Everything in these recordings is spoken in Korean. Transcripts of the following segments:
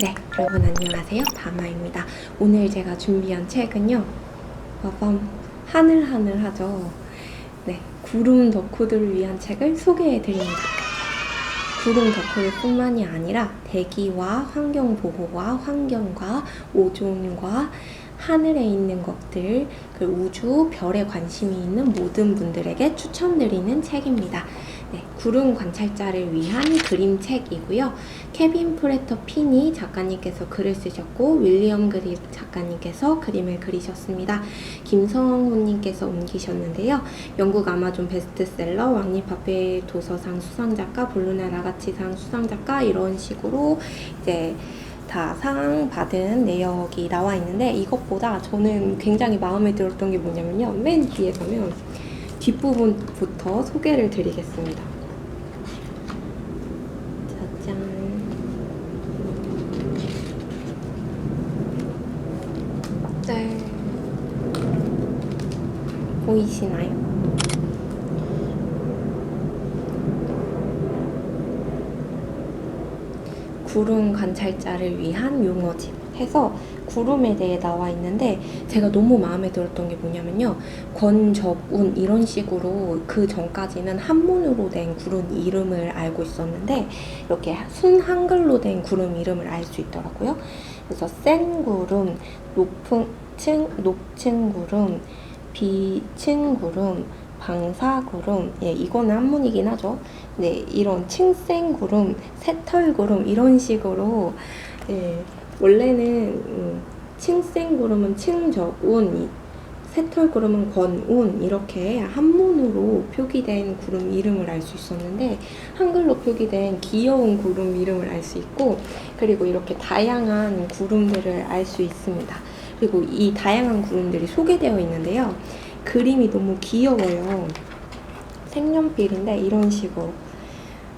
네, 여러분 안녕하세요. 다마입니다. 오늘 제가 준비한 책은요. 빠밤, 하늘하늘하죠. 네, 구름 덕후들을 위한 책을 소개해 드립니다. 구름 덕후들 뿐만이 아니라 대기와 환경 보호와 환경과 오존과 하늘에 있는 것들, 그 우주, 별에 관심이 있는 모든 분들에게 추천드리는 책입니다. 네, 구름 관찰자를 위한 그림책이고요. 케빈 프레터 피니 작가님께서 글을 쓰셨고 윌리엄 그리 작가님께서 그림을 그리셨습니다. 김성훈님께서 옮기셨는데요. 영국 아마존 베스트셀러 왕립화폐 도서상 수상작가 볼루나 라 가치상 수상작가 이런 식으로 이제 다 상 받은 내역이 나와 있는데 이것보다 저는 굉장히 마음에 들었던 게 뭐냐면요. 맨 뒤에 보면 뒷부분부터 소개를 드리겠습니다. 짜잔. 네. 보이시나요? 구름 관찰자를 위한 용어집 해서 구름에 대해 나와 있는데 제가 너무 마음에 들었던 게 뭐냐면요. 권적운 이런 식으로 그 전까지는 한문으로 된 구름 이름을 알고 있었는데 이렇게 순 한글로 된 구름 이름을 알 수 있더라고요. 그래서 센 구름, 높은 층 높층 구름, 비층 구름, 방사구름, 예, 이거는 한문이긴 하죠. 네, 이런 층생구름, 새털구름 이런 식으로 예, 원래는 음, 층생구름은 층적운, 새털구름은 권운 이렇게 한문으로 표기된 구름 이름을 알 수 있었는데 한글로 표기된 귀여운 구름 이름을 알 수 있고 그리고 이렇게 다양한 구름들을 알 수 있습니다. 그리고 이 다양한 구름들이 소개되어 있는데요. 그림이 너무 귀여워요. 색연필인데 이런 식으로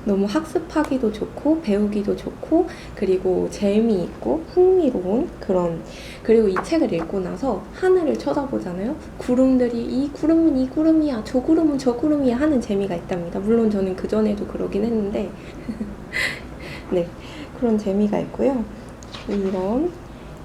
너무 학습하기도 좋고 배우기도 좋고 그리고 재미있고 흥미로운 그런 그리고 이 책을 읽고 나서 하늘을 쳐다보잖아요. 구름들이 이 구름은 이 구름이야, 저 구름은 저 구름이야 하는 재미가 있답니다. 물론 저는 그 전에도 그러긴 했는데 네 그런 재미가 있고요. 이런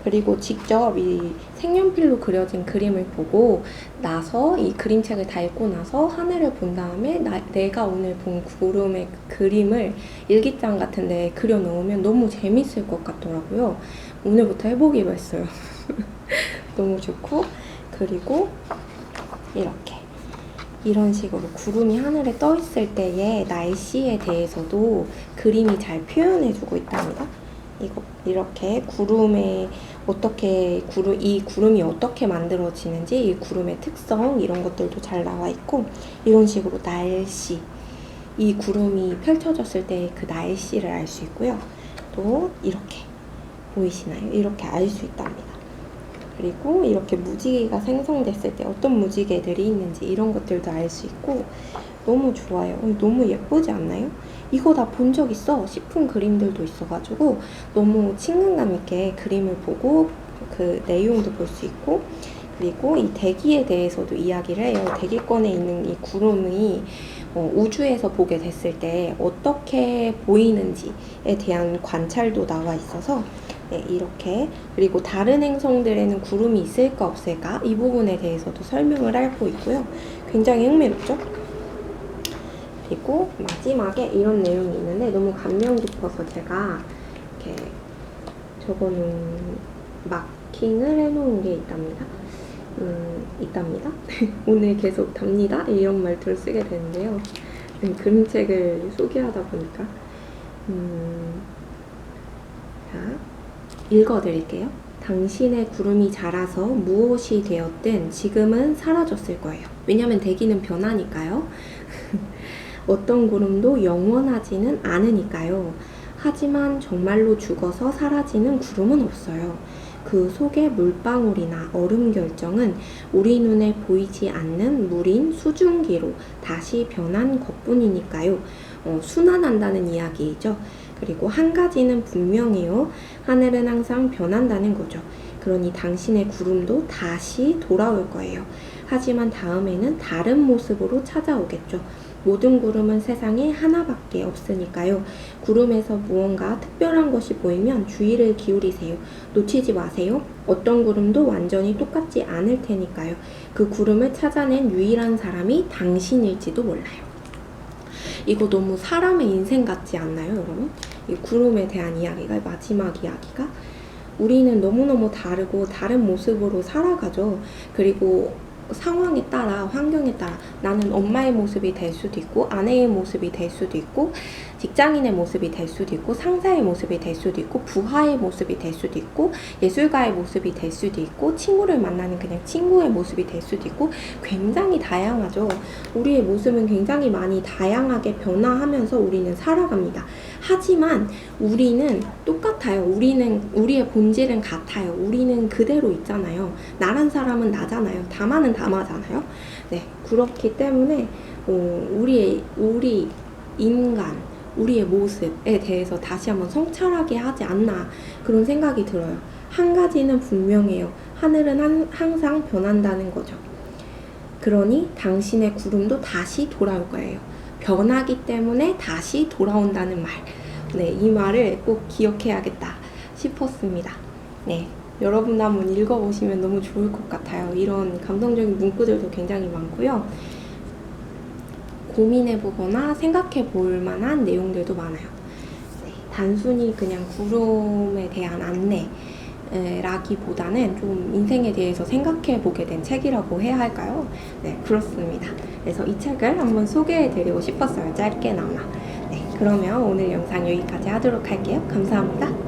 그리고 직접 이 색연필로 그려진 그림을 보고 나서 이 그림책을 다 읽고 나서 하늘을 본 다음에 나, 내가 오늘 본 구름의 그림을 일기장 같은 데 그려 놓으면 너무 재밌을 것 같더라고요. 오늘부터 해보기로 했어요. 너무 좋고 그리고 이렇게 이런 식으로 구름이 하늘에 떠 있을 때의 날씨에 대해서도 그림이 잘 표현해주고 있답니다. 이거 이렇게 구름에 어떻게 구름 이 구름이 어떻게 만들어지는지 이 구름의 특성 이런 것들도 잘 나와 있고 이런 식으로 날씨 이 구름이 펼쳐졌을 때 그 날씨를 알 수 있고요. 또 이렇게 보이시나요? 이렇게 알 수 있답니다. 그리고 이렇게 무지개가 생성됐을 때 어떤 무지개들이 있는지 이런 것들도 알 수 있고 너무 좋아요. 너무 예쁘지 않나요? 이거 다 본 적 있어 싶은 그림들도 있어가지고 너무 친근감 있게 그림을 보고 그 내용도 볼 수 있고 그리고 이 대기에 대해서도 이야기를 해요. 대기권에 있는 이 구름이 어, 우주에서 보게 됐을 때 어떻게 보이는지에 대한 관찰도 나와 있어서 네, 이렇게 그리고 다른 행성들에는 구름이 있을까 없을까 이 부분에 대해서도 설명을 하고 있고요. 굉장히 흥미롭죠? 그리고 마지막에 이런 내용이 있는데 너무 감명 깊어서 제가 이렇게 적어놓은 마킹을 해놓은 게 있답니다. 음, 있답니다. 오늘 계속 답니다. 이런 말투를 쓰게 되는데요. 네, 그림책을 소개하다 보니까 음, 자 읽어드릴게요. 당신의 구름이 자라서 무엇이 되었든 지금은 사라졌을 거예요. 왜냐면 대기는 변하니까요. 어떤 구름도 영원하지는 않으니까요. 하지만 정말로 죽어서 사라지는 구름은 없어요. 그 속의 물방울이나 얼음 결정은 우리 눈에 보이지 않는 물인 수증기로 다시 변한 것뿐이니까요. 어, 순환한다는 이야기이죠. 그리고 한 가지는 분명해요. 하늘은 항상 변한다는 거죠. 그러니 당신의 구름도 다시 돌아올 거예요. 하지만 다음에는 다른 모습으로 찾아오겠죠. 모든 구름은 세상에 하나밖에 없으니까요. 구름에서 무언가 특별한 것이 보이면 주의를 기울이세요. 놓치지 마세요. 어떤 구름도 완전히 똑같지 않을 테니까요. 그 구름을 찾아낸 유일한 사람이 당신일지도 몰라요. 이거 너무 사람의 인생 같지 않나요, 여러분? 이 구름에 대한 이야기가 마지막 이야기가 우리는 너무너무 다르고 다른 모습으로 살아가죠. 그리고 상황에 따라 환경에 따라 나는 엄마의 모습이 될 수도 있고 아내의 모습이 될 수도 있고 직장인의 모습이 될 수도 있고 상사의 모습이 될 수도 있고 부하의 모습이 될 수도 있고 예술가의 모습이 될 수도 있고 친구를 만나는 그냥 친구의 모습이 될 수도 있고 굉장히 다양하죠. 우리의 모습은 굉장히 많이 다양하게 변화하면서 우리는 살아갑니다. 하지만 우리는 똑같아요. 우리는 우리의 본질은 같아요. 우리는 그대로 있잖아요. 나란 사람은 나잖아요. 다마는 다마잖아요. 네, 그렇기 때문에 어, 우리의 우리 인간 우리의 모습에 대해서 다시 한번 성찰하게 하지 않나 그런 생각이 들어요. 한 가지는 분명해요. 하늘은 한- 항상 변한다는 거죠. 그러니 당신의 구름도 다시 돌아올 거예요. 변하기 때문에 다시 돌아온다는 말. 네, 이 말을 꼭 기억해야겠다 싶었습니다. 네. 여러분도 한번 읽어보시면 너무 좋을 것 같아요. 이런 감동적인 문구들도 굉장히 많고요. 고민해보거나 생각해볼 만한 내용들도 많아요. 네, 단순히 그냥 구름에 대한 안내, 에, 라기보다는 좀 인생에 대해서 생각해 보게 된 책이라고 해야 할까요? 네, 그렇습니다. 그래서 이 책을 한번 소개해 드리고 싶었어요. 짧게나마. 네, 그러면 오늘 영상 여기까지 하도록 할게요. 감사합니다.